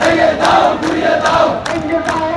ভেঙে দাও ঘুরিয়ে দাও।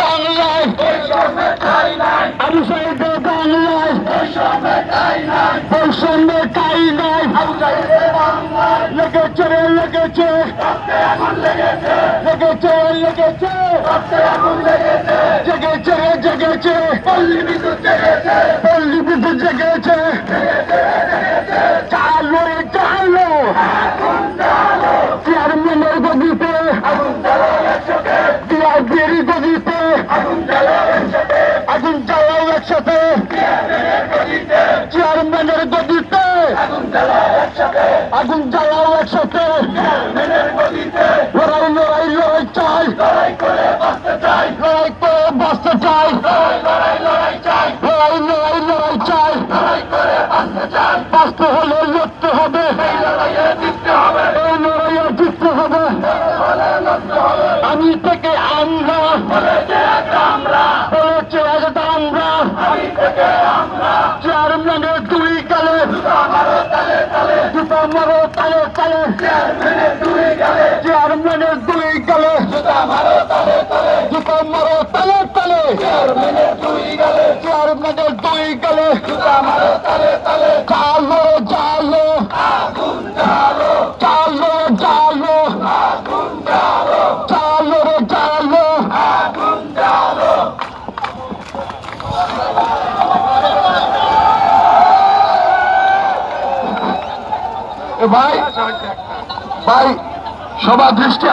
বাংলায়। আমি চাইতে বাংলায়। বৈষম্য তাই নাই। লেগেছে রে লেগেছে। লেগেছে লেগেছে। জেগেছে পল্লী বিদ্যুৎ জেগেছে। পল্লী জ্বালাও একসাথে আগুন জ্বালাও একসাথে। লড়াই লড়াই লড়াই চাই। লড়াই করে বাঁচতে চাই। লড়াই করে বাঁচতে চাই লড়াই লড়াই চাই। বাঁচতে হলে লড়তে হবে। এই লড়াইয়ে জিততে হবে। আমি থেকে আমরা। বলেছে আমরা বলেছে আমরা আমি থেকে আমরা। চেয়ারম্যানের চেয়ারম্যানের দুই গালে জুতা মারো তালে তালে জুতা মারো তালে তালে চেয়ারম্যানের দুই গালে চেয়ারম্যানের ভাই ভাই সবার দৃষ্টি